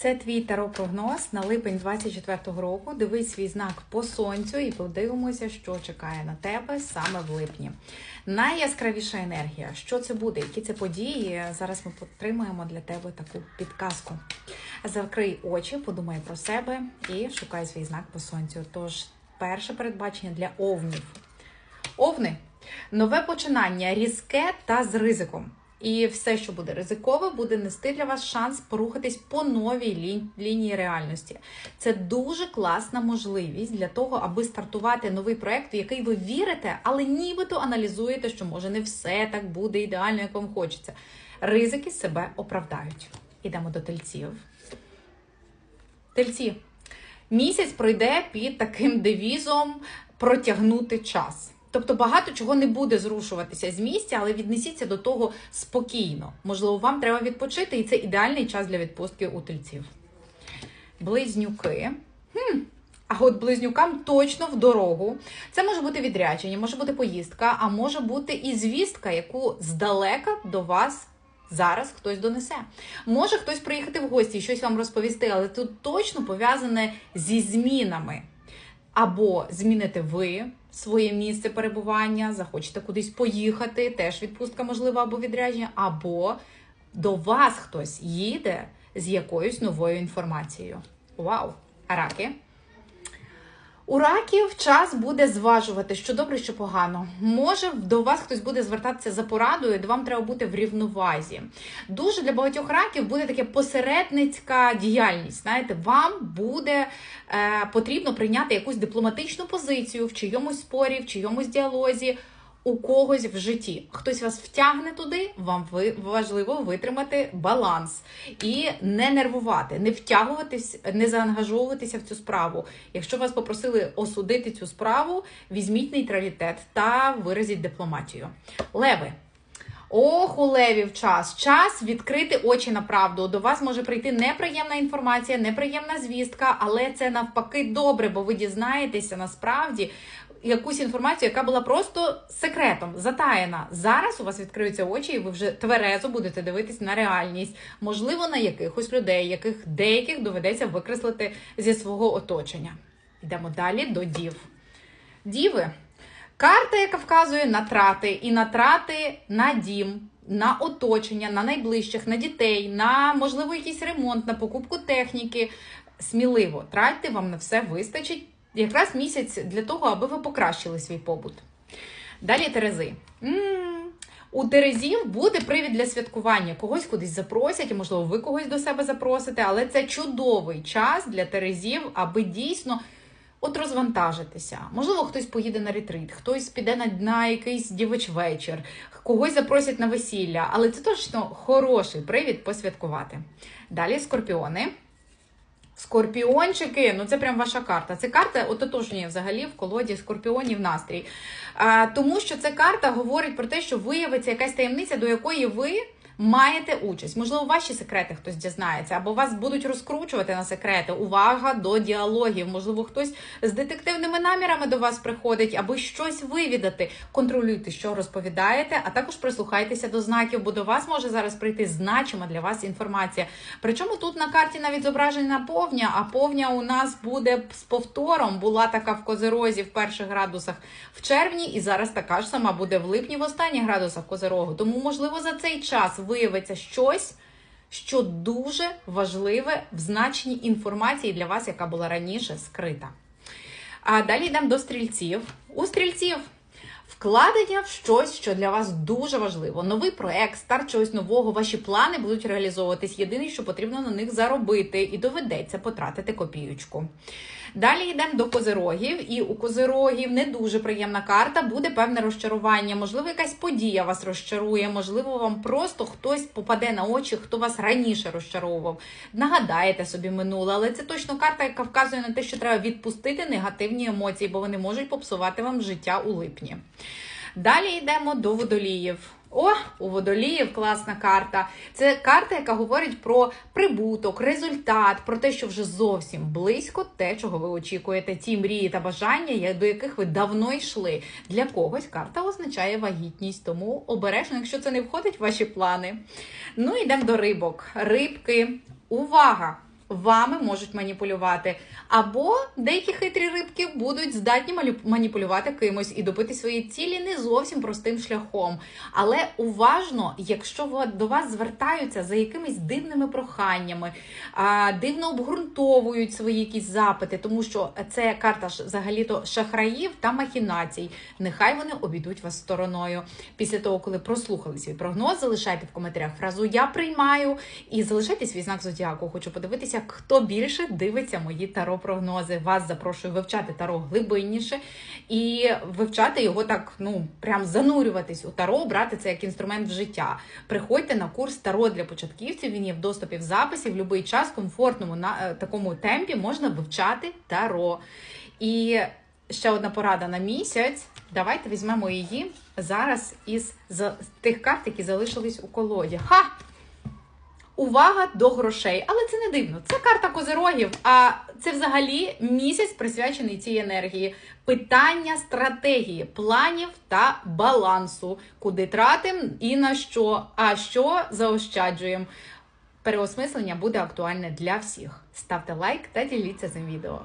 Це твій таро-прогноз на липень 24-го року. Дивись свій знак по сонцю і подивимося, що чекає на тебе саме в липні. Найяскравіша енергія. Що це буде? Які це події? Зараз ми потримаємо для тебе таку підказку. Закрий очі, подумай про себе і шукай свій знак по сонцю. Тож, перше передбачення для овнів. Овни нове починання різке та з ризиком. І все, що буде ризикове, буде нести для вас шанс порухатись по новій лі... лінії реальності. Це дуже класна можливість для того, аби стартувати новий проект, в який ви вірите, але нібито аналізуєте, що може не все так буде ідеально, як вам хочеться. Ризики себе оправдають. Ідемо до тельців. Тельці. Місяць пройде під таким девізом протягнути час. Тобто багато чого не буде зрушуватися з місця, але віднесіться до того спокійно. Можливо, вам треба відпочити, і це ідеальний час для відпустки у тельців. Близнюки. Хм. А от близнюкам точно в дорогу. Це може бути відрядження, може бути поїздка, а може бути і звістка, яку здалека до вас зараз хтось донесе. Може хтось приїхати в гості і щось вам розповісти, але тут точно пов'язане зі змінами. Або зміните ви своє місце перебування, захочете кудись поїхати, теж відпустка можлива або відрядження, або до вас хтось їде з якоюсь новою інформацією. Вау! Раки? У раків час буде зважувати, що добре, що погано. Може, до вас хтось буде звертатися за порадою, де вам треба бути в рівновазі. Дуже для багатьох раків буде таке посередницька діяльність. Знаєте, вам буде е, потрібно прийняти якусь дипломатичну позицію в чийомусь спорі, в чийомусь діалозі. У когось в житті хтось вас втягне туди, вам важливо витримати баланс і не нервувати, не втягуватись, не заангажовуватися в цю справу. Якщо вас попросили осудити цю справу, візьміть нейтралітет та виразіть дипломатію. Леви. Ох, у левів час. Час відкрити очі на правду. До вас може прийти неприємна інформація, неприємна звістка, але це навпаки добре, бо ви дізнаєтеся насправді якусь інформацію, яка була просто секретом, затаєна. Зараз у вас відкриються очі, і ви вже тверезо будете дивитись на реальність, можливо, на якихось людей, яких деяких доведеться викреслити зі свого оточення. Йдемо далі до дів. Діви. Карта, яка вказує на трати, і на трати на дім, на оточення, на найближчих, на дітей, на можливо якийсь ремонт, на покупку техніки. Сміливо тратьте, вам на все вистачить. Якраз місяць для того, аби ви покращили свій побут. Далі Терези. У Терезів буде привід для святкування. Когось кудись запросять, і, можливо, ви когось до себе запросите, але це чудовий час для Терезів, аби дійсно от розвантажитися. Можливо, хтось поїде на ретрит, хтось піде на, на якийсь дівоч вечір, когось запросять на весілля, але це точно хороший привід посвяткувати. Далі скорпіони. Скорпіончики, ну це прям ваша карта. Це карта ототожнює взагалі в колоді скорпіонів настрій. А, Тому що ця карта говорить про те, що виявиться якась таємниця, до якої ви маєте участь. Можливо, ваші секрети хтось дізнається, або вас будуть розкручувати на секрети. Увага до діалогів. Можливо, хтось з детективними намірами до вас приходить, аби щось вивідати. Контролюйте, що розповідаєте, а також прислухайтеся до знаків, бо до вас може зараз прийти значима для вас інформація. Причому тут на карті навіть зображена повня, а повня у нас буде з повтором. Була така в козерозі в перших градусах в червні, і зараз така ж сама буде в липні в останніх градусах козерогу. Тому, можливо, за цей час виявиться щось, що дуже важливе в значенні інформації для вас, яка була раніше скрита. А далі йдемо до стрільців. У стрільців вкладення в щось, що для вас дуже важливо. Новий проект, старт чогось нового, ваші плани будуть реалізовуватись. Єдине, що потрібно на них заробити, і доведеться потратити копіючку. Далі йдемо до козирогів, і у козирогів не дуже приємна карта, буде певне розчарування. Можливо, якась подія вас розчарує, можливо, вам просто хтось попаде на очі, хто вас раніше розчаровував. Нагадаєте собі минуле, але це точно карта, яка вказує на те, що треба відпустити негативні емоції, бо вони можуть попсувати вам життя у липні. Далі йдемо до водоліїв. О, у водоліїв класна карта. Це карта, яка говорить про прибуток, результат, про те, що вже зовсім близько те, чого ви очікуєте. Ті мрії та бажання, до яких ви давно йшли. Для когось карта означає вагітність, тому обережно, якщо це не входить в ваші плани. Ну, йдемо до рибок. Рибки. Увага! Вами можуть маніпулювати. Або деякі хитрі рибки будуть здатні маніпулювати кимось і добити свої цілі не зовсім простим шляхом. Але уважно, якщо до вас звертаються за якимись дивними проханнями, дивно обґрунтовують свої якісь запити, тому що це карта взагалі-то шахраїв та махінацій. Нехай вони обійдуть вас стороною. Після того, коли прослухали свій прогноз, залишайте в коментарях фразу Я приймаю і залишайте свій знак зодіаку. Хочу подивитися, хто більше дивиться мої таро-прогнози. Вас запрошую вивчати таро глибинніше і вивчати його так, ну прям занурюватись у таро, брати це як інструмент в життя. Приходьте на курс таро для початківців. Він є в доступі в записі в будь-який час, комфортному на е, такому темпі можна вивчати таро. І ще одна порада на місяць. Давайте візьмемо її зараз із з тих карт, які залишились у колоді. Ха! Увага до грошей, але це не дивно. Це карта козирогів. А це взагалі місяць присвячений цій енергії. Питання стратегії, планів та балансу, куди тратимо і на що, а що заощаджуємо. Переосмислення буде актуальне для всіх. Ставте лайк та діліться цим відео.